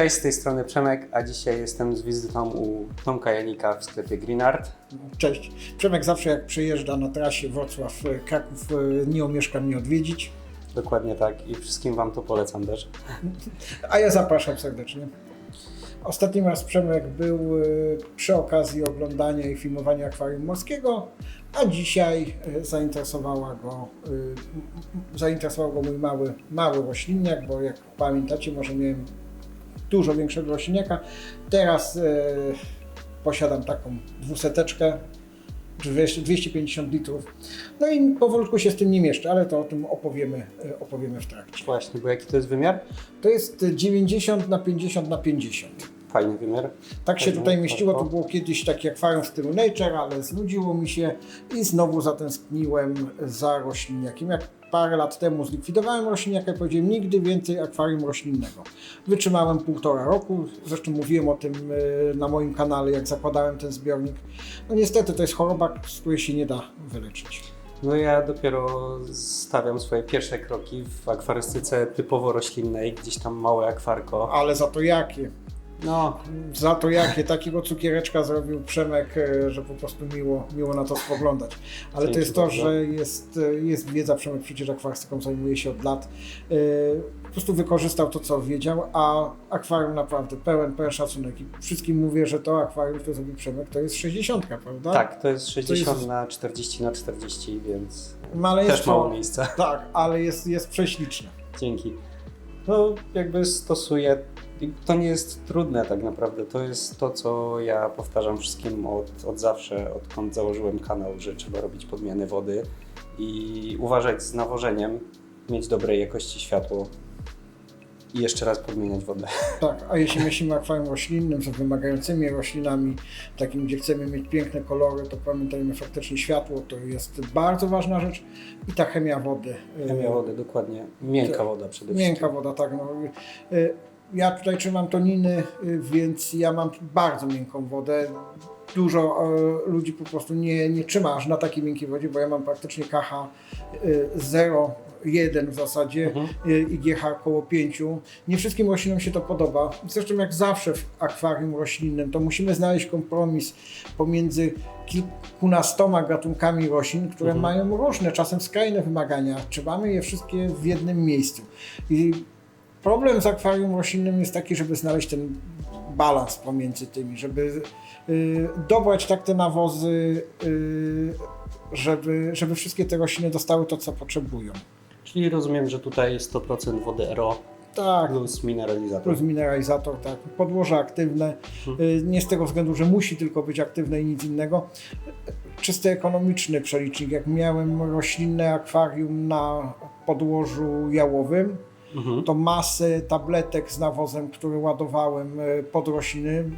Cześć, z tej strony Przemek, a dzisiaj jestem z wizytą u Tomka Janika w sklepie Greenart. Cześć. Przemek zawsze jak przyjeżdża na trasie Wrocław-Kraków nie omieszka mnie odwiedzić, Dokładnie tak i wszystkim Wam to polecam też. a ja zapraszam serdecznie. Ostatni raz Przemek był y, przy okazji oglądania i filmowania akwarium morskiego, a dzisiaj zainteresowała go, zainteresował go mój mały, mały roślinniak, bo jak pamiętacie, może miałem dużo większego roślinniaka. Teraz y, posiadam taką dwuseteczkę, 200 250 litrów. No i powolutku się z tym nie mieszczę, ale to o tym opowiemy, y, opowiemy w trakcie. Właśnie, bo jaki to jest wymiar? To jest 90 na 50 na 50. Fajny wymiar. Tak się tutaj mieściło, to spoko. było kiedyś takie akwarium w stylu Nature, ale znudziło mi się i znowu zatęskniłem za roślinniakiem. Jak parę lat temu zlikwidowałem roślinniaka i powiedziałem nigdy więcej akwarium roślinnego. Wytrzymałem półtora roku, zresztą mówiłem o tym e, na moim kanale, jak zakładałem ten zbiornik. No niestety to jest choroba, z której się nie da wyleczyć. No ja dopiero stawiam swoje pierwsze kroki w akwarystyce typowo roślinnej, gdzieś tam małe akwarko. Ale za to jakie? No, Za to jakie takiego cukiereczka zrobił Przemek, e, że po prostu miło, miło na to spoglądać. Ale to jest to, że jest, e, jest wiedza, Przemek przecież akwarystyką zajmuje się od lat. E, Po prostu wykorzystał to, co wiedział, a akwarium naprawdę pełen, pełen szacunek. I wszystkim mówię, że to akwarium, które zrobił Przemek, to jest 60, prawda? tak, to jest 60 jest- na 40 na 40, więc No, ale jest też mało to, miejsca. Tak, ale jest, jest prześliczne. Dzięki. No, jakby stosuję. To nie jest trudne tak naprawdę. To jest to, co ja powtarzam wszystkim od, od zawsze, odkąd założyłem kanał, że trzeba robić podmiany wody i uważać z nawożeniem, mieć dobrej jakości światło i jeszcze raz podmieniać wodę. Tak, a jeśli myślimy o akwarium roślinnym z wymagającymi roślinami, takim, gdzie chcemy mieć piękne kolory, to pamiętajmy faktycznie światło to jest bardzo ważna rzecz i ta chemia wody. y, Chemia wody, dokładnie. Miękka woda przede wszystkim. Miękka woda, tak. No. Ja tutaj trzymam toniny, y, więc ja mam bardzo miękką wodę. Dużo y, ludzi po prostu nie, nie trzyma aż na takiej miękkiej wodzie, bo ja mam praktycznie KH y, 0,1 w zasadzie Mhm. y, i GH około 5. Nie wszystkim roślinom się to podoba. Zresztą jak zawsze w akwarium roślinnym, to musimy znaleźć kompromis pomiędzy kilkunastoma gatunkami roślin, które Mhm. mają różne, czasem skrajne wymagania. Trzymamy je wszystkie w jednym miejscu. I problem z akwarium roślinnym jest taki, żeby znaleźć ten balans pomiędzy tymi, żeby y, dobrać tak te nawozy, y, żeby, żeby wszystkie te rośliny dostały to, co potrzebują. Czyli rozumiem, że tutaj 100% wody RO Tak, plus mineralizator. plus mineralizator, tak. Podłoże aktywne, y, nie z tego względu, że musi tylko być aktywne i nic innego. Czysty ekonomiczny przelicznik. Jak miałem roślinne akwarium na podłożu jałowym, Mhm. to masy tabletek z nawozem, które ładowałem e, pod rośliny,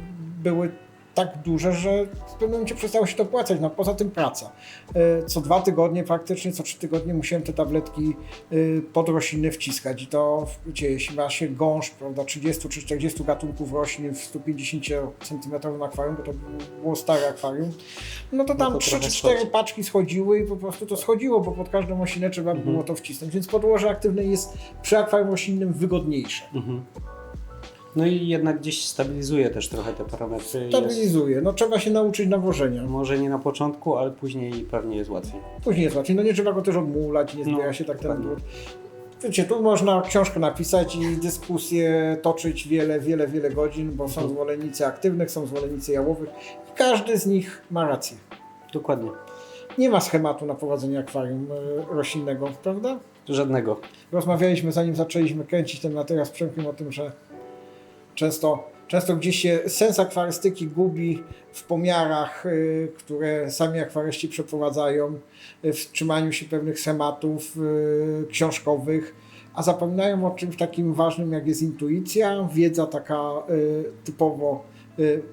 były tak duże, że w pewnym momencie przestało się to opłacać. No poza tym praca. E, Co dwa tygodnie, praktycznie co trzy tygodnie musiałem te tabletki e, pod rośliny wciskać. I to, wiecie, jeśli ma się gąszcz, prawda, 30 czy 40 gatunków roślin w 150 cm akwarium, bo to było stare akwarium, no to No tam to 3 trochę czy 4 schodzi. paczki schodziły i po prostu to schodziło, bo pod każdą roślinę trzeba Mhm. było to wcisnąć. Więc podłoże aktywne jest przy akwarium roślinnym wygodniejsze. Mhm. No i jednak gdzieś stabilizuje też trochę te parametry. Jest, Stabilizuje. No trzeba się nauczyć nawożenia. może nie na początku, ale później pewnie jest łatwiej. Później jest łatwiej. No nie trzeba go też obmulać, nie zbiera No, się tak ten brud. Wiecie, tu można książkę napisać i dyskusję toczyć wiele, wiele, wiele godzin, bo są Mhm. zwolennicy aktywnych, są zwolennicy jałowych. I każdy z nich ma rację. Dokładnie. Nie ma schematu na prowadzenie akwarium e, roślinnego, prawda? Żadnego. Rozmawialiśmy zanim zaczęliśmy kręcić ten materiał z Przemkiem o tym, że często, często gdzieś się sens akwarystyki gubi w pomiarach, y, które sami akwaryści przeprowadzają, y, w trzymaniu się pewnych schematów y, książkowych, a zapominają o czymś takim ważnym, jak jest intuicja, wiedza taka typowo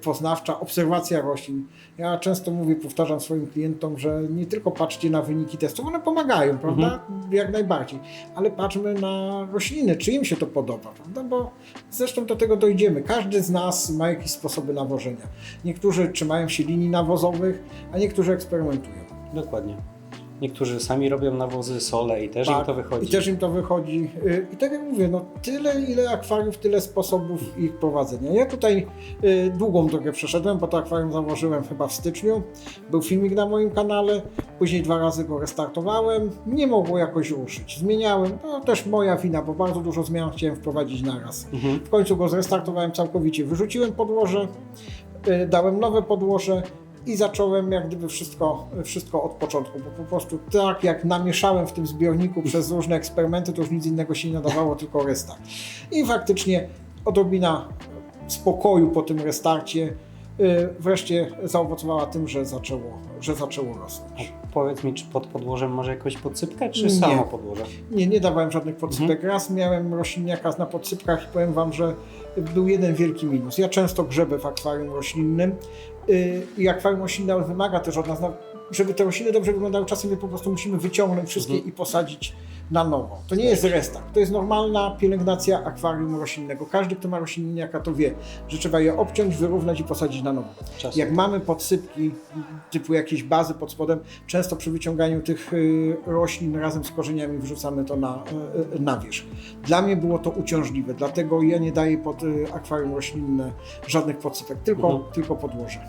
poznawcza, obserwacja roślin. Ja często mówię, powtarzam swoim klientom, że nie tylko patrzcie na wyniki testów, one pomagają, prawda? Jak najbardziej, ale patrzmy na rośliny, czy im się to podoba, prawda? Bo zresztą do tego dojdziemy. Każdy z nas ma jakieś sposoby nawożenia. Niektórzy trzymają się linii nawozowych, a niektórzy eksperymentują. Dokładnie. Niektórzy sami robią nawozy, sole i też im to wychodzi. Tak, I też im to wychodzi. Y, I tak jak mówię, no tyle ile akwariów, tyle sposobów ich prowadzenia. Ja tutaj y, długą drogę przeszedłem, bo to akwarium założyłem chyba w styczniu. Był filmik na moim kanale, później dwa razy go restartowałem. Nie mogło jakoś ruszyć. Zmieniałem, to też moja wina, bo bardzo dużo zmian chciałem wprowadzić naraz. Mhm. W końcu go zrestartowałem całkowicie. Wyrzuciłem podłoże, y, dałem nowe podłoże i zacząłem jak gdyby wszystko, wszystko od początku, bo po prostu tak jak namieszałem w tym zbiorniku przez różne eksperymenty, to już nic innego się nie nadawało, tylko restart. I faktycznie odrobina spokoju po tym restarcie y, wreszcie zaowocowała tym, że zaczęło, że zaczęło rosnąć. A Powiedz mi, czy pod podłożem może jakąś podsypkę, czy Nie. samo podłoże? Nie, nie dawałem żadnych podsypek. Raz miałem rośliniaka na podsypkach i powiem Wam, że był jeden wielki minus. Ja często grzebę w akwarium roślinnym yy, i akwarium roślinne wymaga też od nas, żeby te rośliny dobrze wyglądały, czasem je po prostu musimy wyciągnąć wszystkie Mhm. i posadzić na nowo. To nie jest restart, to jest normalna pielęgnacja akwarium roślinnego. Każdy, kto ma rośliniaka, to wie, że trzeba je obciąć, wyrównać i posadzić na nowo. Czasem. Jak mamy podsypki typu jakieś bazy pod spodem, często przy wyciąganiu tych y, roślin razem z korzeniami wrzucamy to na, y, y, na wierzch. Dla mnie było to uciążliwe, dlatego ja nie daję pod akwarium roślinne żadnych podsypek, tylko, Mhm. tylko podłoże.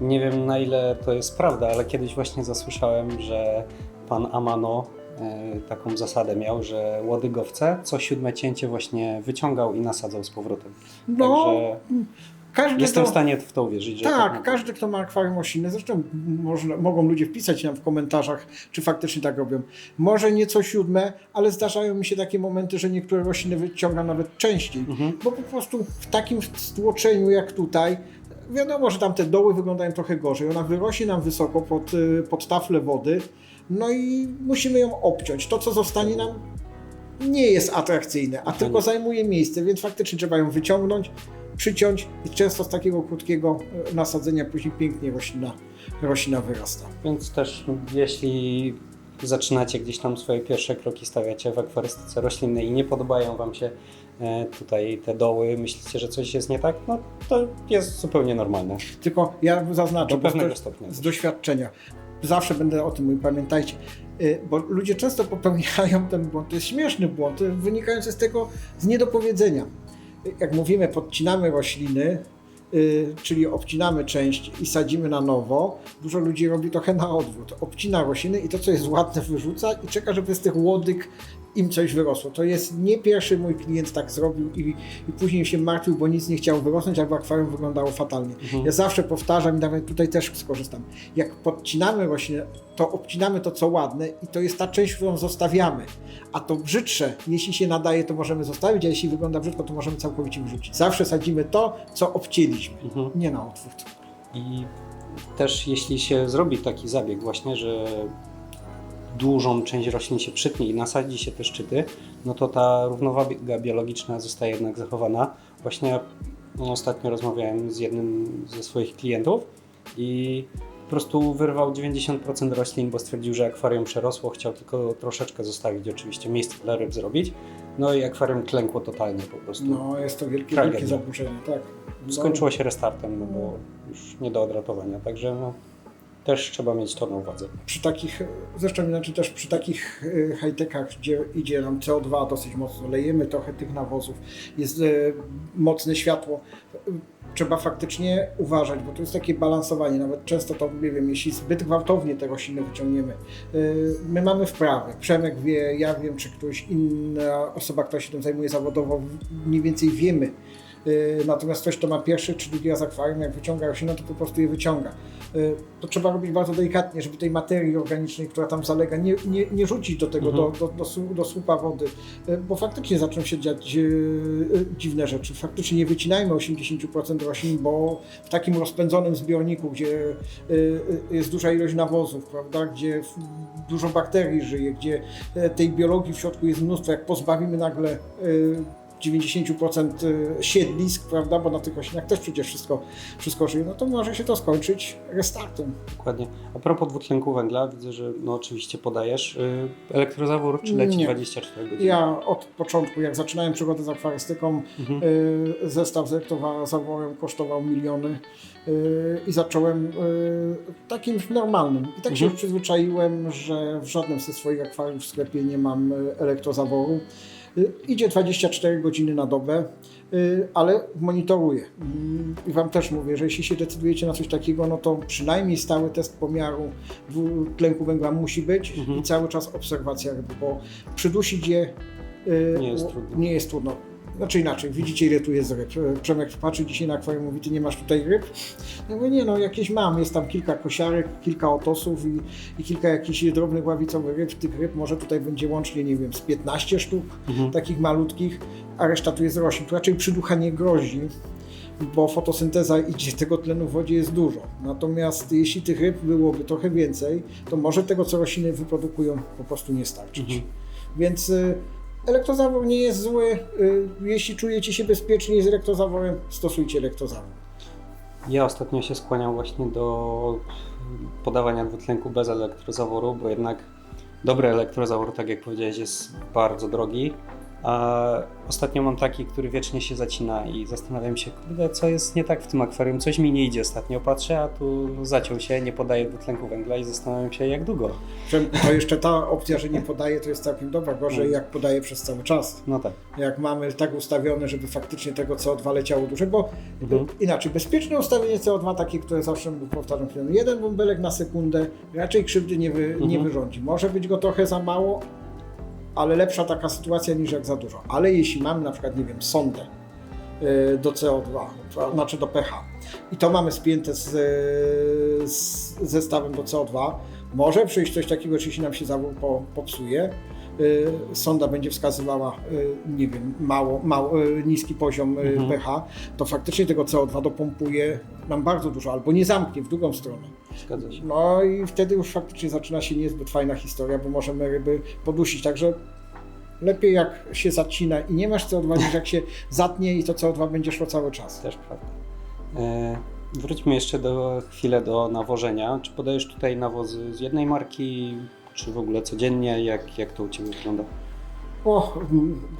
Nie wiem na ile to jest prawda, ale kiedyś właśnie zasłyszałem, że pan Amano e, taką zasadę miał, że łodygowce co siódme cięcie właśnie wyciągał i nasadzał z powrotem. No, Także każdy jestem to... w stanie w to uwierzyć, że Tak, tak każdy, kto ma akwarium roślinne, zresztą można, mogą ludzie wpisać nam w komentarzach, czy faktycznie tak robią. Może nie co siódme, ale zdarzają mi się takie momenty, że niektóre rośliny wyciągam nawet częściej, Mhm. bo po prostu w takim stłoczeniu jak tutaj, wiadomo, że tam te doły wyglądają trochę gorzej. Ona wyrośnie nam wysoko pod, y, pod taflę wody, no i musimy ją obciąć. To, co zostanie nam, nie jest atrakcyjne, a tylko zajmuje miejsce, więc faktycznie trzeba ją wyciągnąć, przyciąć i często z takiego krótkiego e, nasadzenia później pięknie roślina, roślina wyrasta. Więc też jeśli zaczynacie gdzieś tam swoje pierwsze kroki, stawiacie w akwarystyce roślinnej i nie podobają Wam się tutaj te doły, myślicie, że coś jest nie tak, no to jest zupełnie normalne. Tylko ja zaznaczę, Do pewnego stopnia. z doświadczenia, zawsze będę o tym mówił, pamiętajcie, y, bo ludzie często popełniają ten błąd, to jest śmieszny błąd, wynikający z tego, z niedopowiedzenia. Y, Jak mówimy, podcinamy rośliny, czyli obcinamy część i sadzimy na nowo, dużo ludzi robi trochę na odwrót. Obcina rośliny i to, co jest ładne, wyrzuca i czeka, żeby z tych łodyg im coś wyrosło. To jest nie pierwszy mój klient tak zrobił i, i później się martwił, bo nic nie chciał wyrosnąć, albo akwarium wyglądało fatalnie. Mhm. Ja zawsze powtarzam i nawet tutaj też skorzystam. Jak podcinamy roślinę, to obcinamy to, co ładne i to jest ta część, którą zostawiamy. A to brzydsze, jeśli się nadaje, to możemy zostawić, a jeśli wygląda brzydko, to możemy całkowicie wyrzucić. Zawsze sadzimy to, co obcięliśmy, Mhm. nie na odwrót. I też jeśli się zrobi taki zabieg właśnie, że dużą część roślin się przytnie i nasadzi się te szczyty, no to ta równowaga biologiczna zostaje jednak zachowana. Właśnie ja ostatnio rozmawiałem z jednym ze swoich klientów i po prostu wyrwał 90% roślin, bo stwierdził, że akwarium przerosło, chciał tylko troszeczkę zostawić oczywiście miejsce dla ryb zrobić. No i akwarium klękło totalnie po prostu. No, jest to wielkie, Tragedia. wielkie zaburzenie, tak. No, Skończyło się restartem, no bo już nie do odratowania, także no, też trzeba mieć to na uwadze. przy takich, zresztą inaczej też przy takich y, high-techach, gdzie idzie nam CO2 dosyć mocno, lejemy trochę tych nawozów, jest y, mocne światło, y, trzeba faktycznie uważać, bo to jest takie balansowanie, nawet często to, nie wiem, jeśli zbyt gwałtownie te rośliny wyciągniemy, my mamy wprawę, Przemek wie, ja wiem, czy ktoś inna osoba, która się tym zajmuje zawodowo, mniej więcej wiemy, Natomiast ktoś, kto ma pierwszy czy drugi raz akwarium, jak wyciąga roślinę, to po prostu je wyciąga. Y, To trzeba robić bardzo delikatnie, żeby tej materii organicznej, która tam zalega, nie, nie, nie rzucić do tego, Mhm. do, do, do, do słupa wody, Y, bo faktycznie zaczną się dziać y, y, dziwne rzeczy. Faktycznie nie wycinajmy 80% roślin, bo w takim rozpędzonym zbiorniku, gdzie y, y, jest duża ilość nawozów, prawda, gdzie dużo bakterii żyje, gdzie tej biologii w środku jest mnóstwo, jak pozbawimy nagle y, 90% siedlisk, prawda, bo na tych roślinach też przecież wszystko, wszystko żyje, no to może się to skończyć restartem. Dokładnie. A propos dwutlenku węgla, widzę, że no oczywiście podajesz. y, Elektrozawór czy leci Nie. 24 godziny? Ja od początku, jak zaczynałem przygodę z akwarystyką, Mhm. y, zestaw z elektrozaworem kosztował miliony y, i zacząłem y, takim normalnym. I tak się Mhm. już przyzwyczaiłem, że w żadnym ze swoich akwariów w sklepie nie mam y, elektrozaworu. Y, Idzie 24 godziny na dobę, y, ale monitoruję. Mm, I Wam też mówię, że jeśli się decydujecie na coś takiego, no to przynajmniej stały test pomiaru dwutlenku węgla musi być Mhm. i cały czas obserwacja ryby, bo przydusić je y, Nie jest trudno. Nie jest trudno. Znaczy inaczej, widzicie ile tu jest ryb. E, Przemek patrzy dzisiaj na akwarium mówi, ty nie masz tutaj ryb? Ja mówię, nie no, jakieś mam, jest tam kilka kosiarek, kilka otosów i, i kilka jakichś drobnych ławicowych ryb. Tych ryb może tutaj będzie łącznie, nie wiem, z 15 sztuk, Mhm. takich malutkich, a reszta tu jest roślin. Tu raczej przyducha nie grozi, bo fotosynteza idzie, tego tlenu w wodzie jest dużo. Natomiast jeśli tych ryb byłoby trochę więcej, to może tego, co rośliny wyprodukują, po prostu nie starczyć. Mhm. Więc y, elektrozawór nie jest zły. Y, jeśli czujecie się bezpiecznie z elektrozaworem, stosujcie elektrozawór. Ja ostatnio się skłaniam właśnie do podawania dwutlenku bez elektrozaworu, bo jednak dobry elektrozawór, tak jak powiedziałeś, jest bardzo drogi. A ostatnio mam taki, który wiecznie się zacina i zastanawiam się, kurde, co jest nie tak w tym akwarium, coś mi nie idzie ostatnio. Patrzę, a tu zaciął się, nie podaje dwutlenku węgla i zastanawiam się, jak długo. To jeszcze ta opcja, że nie podaje, to jest całkiem dobra. Gorzej Mm. jak podaje przez cały czas. No tak. Jak mamy tak ustawione, żeby faktycznie tego CO2 leciało dłużej, bo Mhm. inaczej, bezpieczne ustawienie CO2, takie, które zawsze powtarzam, jeden bąbelek na sekundę, raczej krzywdy nie, wy, nie Mhm. wyrządzi. Może być go trochę za mało, ale lepsza taka sytuacja niż jak za dużo. Ale jeśli mamy na przykład, nie wiem, sondę y, do CO2, to znaczy do pH i to mamy spięte z, z zestawem do CO2, może przyjść coś takiego, jeśli nam się zawór po, popsuje, sonda będzie wskazywała, y, nie wiem, mało, mało, y, niski poziom y, Mhm. pH, to faktycznie tego CO2 dopompuje nam bardzo dużo, albo nie zamknie w drugą stronę. Zgadza się. No i wtedy już faktycznie zaczyna się niezbyt fajna historia, bo możemy ryby podusić. Także lepiej jak się zacina i nie masz CO2, niż jak się zatnie i to CO2 będzie szło cały czas. Też prawda. E, wróćmy jeszcze do chwilę do nawożenia. Czy podajesz tutaj nawozy z jednej marki, czy w ogóle codziennie? Jak, jak to u Ciebie wygląda? O,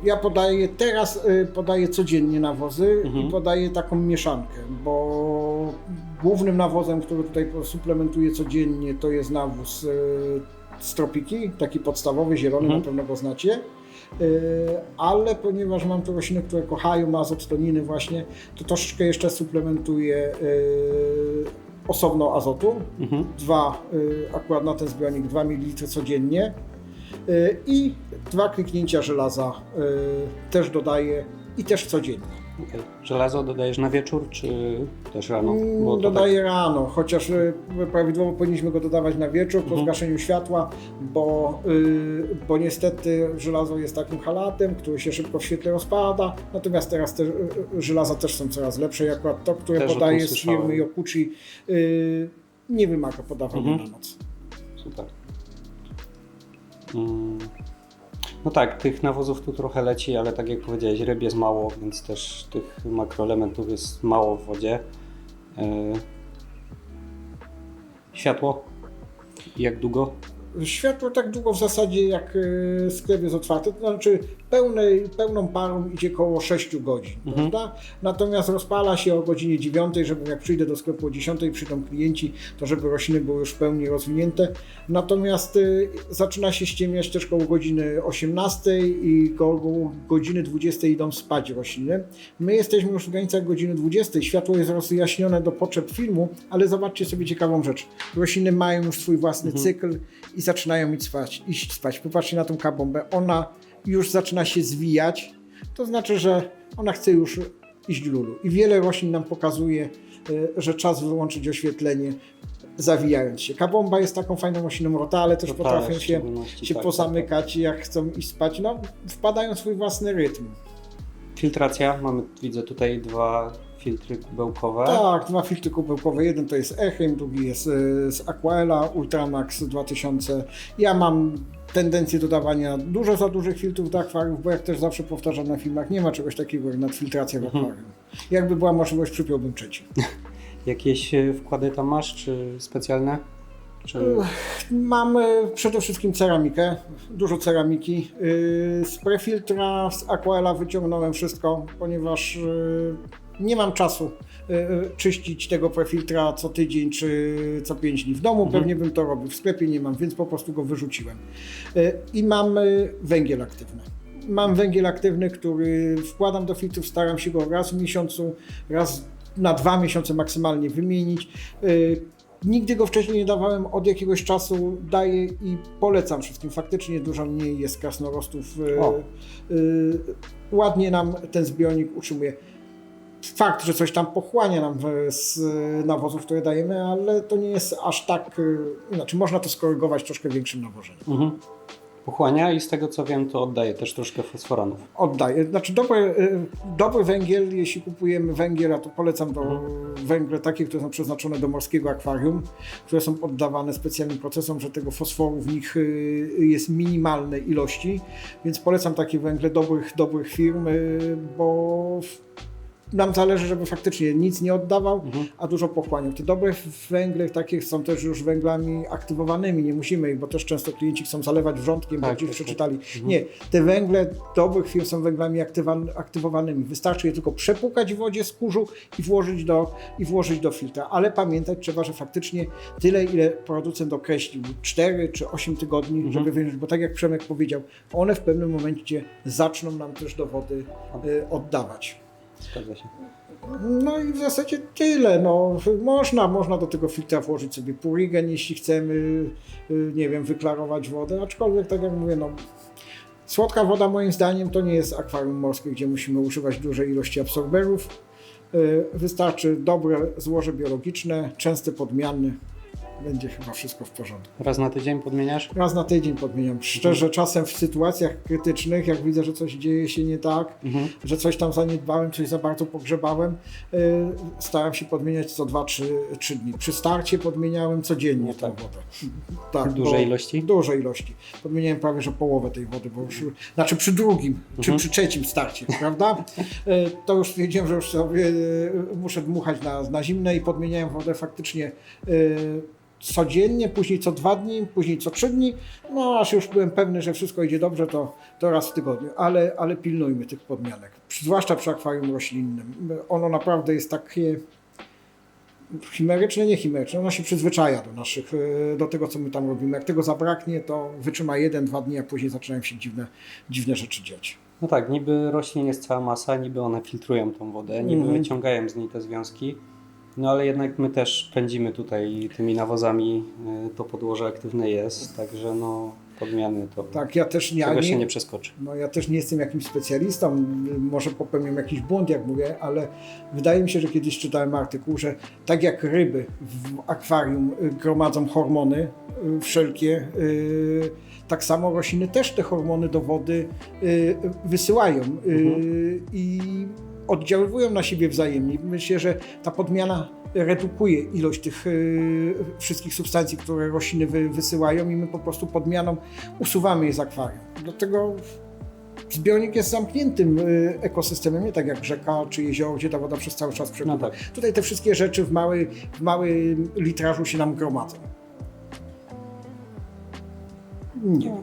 ja podaję teraz y, podaję codziennie nawozy Mhm. i podaję taką mieszankę, bo głównym nawozem, który tutaj suplementuję codziennie, to jest nawóz y, z tropiki, taki podstawowy, zielony, Mhm. na pewno go znacie. Y, Ale ponieważ mam tu rośliny, które kochają azot, toniny właśnie, to troszeczkę jeszcze suplementuję osobno azotu. Mhm. Dwa, y, akurat na ten zbiornik 2 ml codziennie. Y, I dwa kliknięcia żelaza y, też dodaję i też codziennie. Żelazo dodajesz na wieczór, czy też rano? Mm, Bo Dodaję rano, chociaż y, prawidłowo powinniśmy go dodawać na wieczór po Mhm. zgaszeniu światła, bo, y, bo niestety żelazo jest takim halatem, który się szybko w świetle rozpada, natomiast teraz te y, żelaza też są coraz lepsze akurat to, które Też podaję z firmy Yokuchi y, nie wymaga podawania Mhm. na noc. tak super. Mm. No tak, tych nawozów tu trochę leci, ale tak jak powiedziałeś, ryb jest mało, więc też tych makroelementów jest mało w wodzie. E, Światło? Jak długo? Światło tak długo w zasadzie jak e, sklep jest otwarty, to znaczy pełnej, pełną parą idzie około 6 godzin, Mhm. prawda? Natomiast rozpala się o godzinie 9, żeby jak przyjdę do sklepu o 10, przyjdą klienci, to żeby rośliny były już w pełni rozwinięte. Natomiast e, zaczyna się ściemniać też koło godziny 18 i koło godziny 20 idą spać rośliny. My jesteśmy już w granicach godziny 20, światło jest rozjaśnione do potrzeb filmu, ale zobaczcie sobie ciekawą rzecz. Rośliny mają już swój własny Mhm. cykl i zaczynają iść spać, iść spać. Popatrzcie na tą kabombę, ona już zaczyna się zwijać, to znaczy, że ona chce już iść lulu. I wiele roślin nam pokazuje, y, że czas wyłączyć oświetlenie, zawijając się. Kabomba jest taką fajną rośliną, rotale też Rotale potrafią się, się tak, pozamykać, jak chcą iść spać, no wpadają w swój własny rytm. Filtracja. Mamy, widzę tutaj dwa filtry kubełkowe. Tak, dwa filtry kubełkowe. Jeden to jest Echem, drugi jest y, z Aquaela Ultramax 2000. Ja mam tendencję do dawania dużo za dużych filtrów do akwariów, bo jak też zawsze powtarzam na filmach, nie ma czegoś takiego jak nadfiltracja w Mhm. akwarium. Jakby była możliwość, przypiąłbym trzeci. Jakieś e, wkłady tam masz, czy specjalne? Czy... Mamy przede wszystkim ceramikę, dużo ceramiki. Yy, Z prefiltra, z Aquela wyciągnąłem wszystko, ponieważ nie mam czasu yy, czyścić tego prefiltra co tydzień czy co pięć dni. W domu Mhm. pewnie bym to robił, w sklepie nie mam, więc po prostu go wyrzuciłem. Yy, I mam węgiel aktywny. Mam węgiel aktywny, który wkładam do filtrów, staram się go raz w miesiącu, raz na dwa miesiące maksymalnie wymienić. Nigdy go wcześniej nie dawałem, od jakiegoś czasu daję i polecam wszystkim. Faktycznie dużo mniej jest krasnorostów. O. Ładnie nam ten zbiornik utrzymuje. Fakt, że coś tam pochłania nam w- z nawozów, które dajemy, ale to nie jest aż tak. Znaczy, można to skorygować troszkę większym nawożeniem. Mhm. Pochłania i z tego co wiem, to oddaje też troszkę fosforanów. Oddaję. Znaczy dobry, dobry węgiel, jeśli kupujemy węgiel, a to polecam do węgle takie, które są przeznaczone do morskiego akwarium, które są poddawane specjalnym procesom, że tego fosforu w nich jest minimalne ilości, więc polecam takie węgle dobrych, dobrych firm, bo nam zależy, żeby faktycznie nic nie oddawał, Mhm. a dużo pochłaniał. Te dobre węgle takie są też już węglami aktywowanymi, nie musimy ich, bo też często klienci chcą zalewać wrzątkiem, Tak, bo gdzieś tak, tak. przeczytali. Mhm. Nie, te węgle dobrych firm są węglami aktywa- aktywowanymi. Wystarczy je tylko przepłukać w wodzie z kurzu i włożyć do, i włożyć do filtra. Ale pamiętać trzeba, że faktycznie tyle, ile producent określił, 4 czy 8 tygodni, Mhm. żeby wyjąć, bo tak jak Przemek powiedział, one w pewnym momencie zaczną nam też do wody y, oddawać. Zgadza się. No i w zasadzie tyle. No, można, można do tego filtra włożyć sobie purigen, jeśli chcemy, y, nie wiem, wyklarować wodę, aczkolwiek tak jak mówię, no, słodka woda moim zdaniem to nie jest akwarium morskie, gdzie musimy używać dużej ilości absorberów. Y, Wystarczy dobre złoże biologiczne, częste podmiany, będzie chyba wszystko w porządku. Raz na tydzień podmieniasz? Raz na tydzień podmieniam. Szczerze, czasem w sytuacjach krytycznych, jak widzę, że coś dzieje się nie tak, Mhm. że coś tam zaniedbałem, coś za bardzo pogrzebałem, y, staram się podmieniać co 2-3 dni. Przy starcie podmieniałem codziennie tą tak. wodę. Tak, Duże ilości? Duże ilości. Podmieniałem prawie że połowę tej wody, bo już, znaczy przy drugim, czy Mhm. przy trzecim starcie, prawda? Y, To już stwierdziłem, że już sobie y, muszę dmuchać na, na zimne i podmieniałem wodę faktycznie y, codziennie, później co dwa dni, później co trzy dni, no aż już byłem pewny, że wszystko idzie dobrze, to, to raz w tygodniu, ale, ale pilnujmy tych podmianek, zwłaszcza przy akwarium roślinnym. Ono naprawdę jest takie chimeryczne, nie chimeryczne, ono się przyzwyczaja do naszych, e, do tego, co my tam robimy. Jak tego zabraknie, to wytrzyma jeden, dwa dni, a później zaczynają się dziwne, dziwne rzeczy dziać. No tak, niby roślin jest cała masa, niby one filtrują tą wodę, niby Mhm. wyciągają z niej te związki, no ale jednak my też pędzimy tutaj tymi nawozami, y, to podłoże aktywne jest, także no podmiany to Tak, ja też nie, tego się nie, przeskoczy. No ja też nie jestem jakimś specjalistą, może popełniam jakiś błąd, jak mówię, ale wydaje mi się, że kiedyś czytałem artykuł, że tak jak ryby w akwarium y, gromadzą hormony y, wszelkie, tak samo rośliny też te hormony do wody wysyłają Mhm. i oddziaływują na siebie wzajemnie. Myślę, że ta podmiana redukuje ilość tych y, wszystkich substancji, które rośliny wy, wysyłają i my po prostu podmianą usuwamy je z akwarium. Dlatego zbiornik jest zamkniętym y, ekosystemem, nie tak jak rzeka czy jezioro, gdzie ta woda przez cały czas przepływa. No tak. Tutaj te wszystkie rzeczy w, mały, w małym litrażu się nam gromadzą. Nie.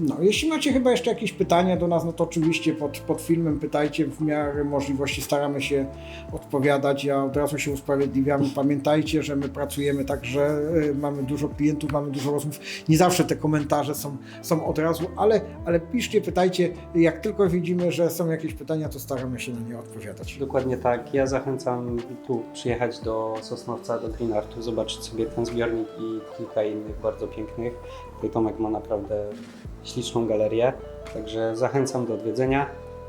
No, jeśli macie chyba jeszcze jakieś pytania do nas, no to oczywiście pod, pod filmem pytajcie, w miarę możliwości staramy się odpowiadać. Ja od razu się usprawiedliwiam. Pamiętajcie, że my pracujemy tak, że y, mamy dużo klientów, mamy dużo rozmów. Nie zawsze te komentarze są, są od razu, ale, ale piszcie, pytajcie. Jak tylko widzimy, że są jakieś pytania, to staramy się na nie odpowiadać. Dokładnie tak. Ja zachęcam tu przyjechać do Sosnowca, do Green Artu, zobaczyć sobie ten zbiornik i kilka innych bardzo pięknych. Tomek ma naprawdę śliczną galerię, także zachęcam do odwiedzenia.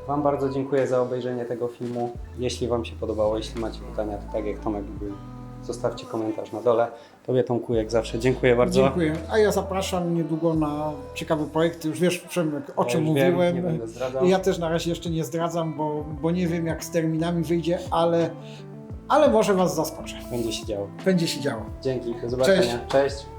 Wam bardzo dziękuję za obejrzenie tego filmu. Jeśli Wam się podobało, jeśli macie pytania, to tak jak Tomek mówił, zostawcie komentarz na dole. Tobie Tomku jak zawsze dziękuję bardzo. Dziękuję. A ja zapraszam niedługo na ciekawe projekty. Już wiesz, Przemek, o Ja czym już wiem, mówiłem. nie będę zdradzał. Ja też na razie jeszcze nie zdradzam, bo, bo nie wiem jak z terminami wyjdzie, ale, ale może Was zaskoczę. Będzie się działo. Będzie się działo. Dzięki, do zobaczenia. Cześć.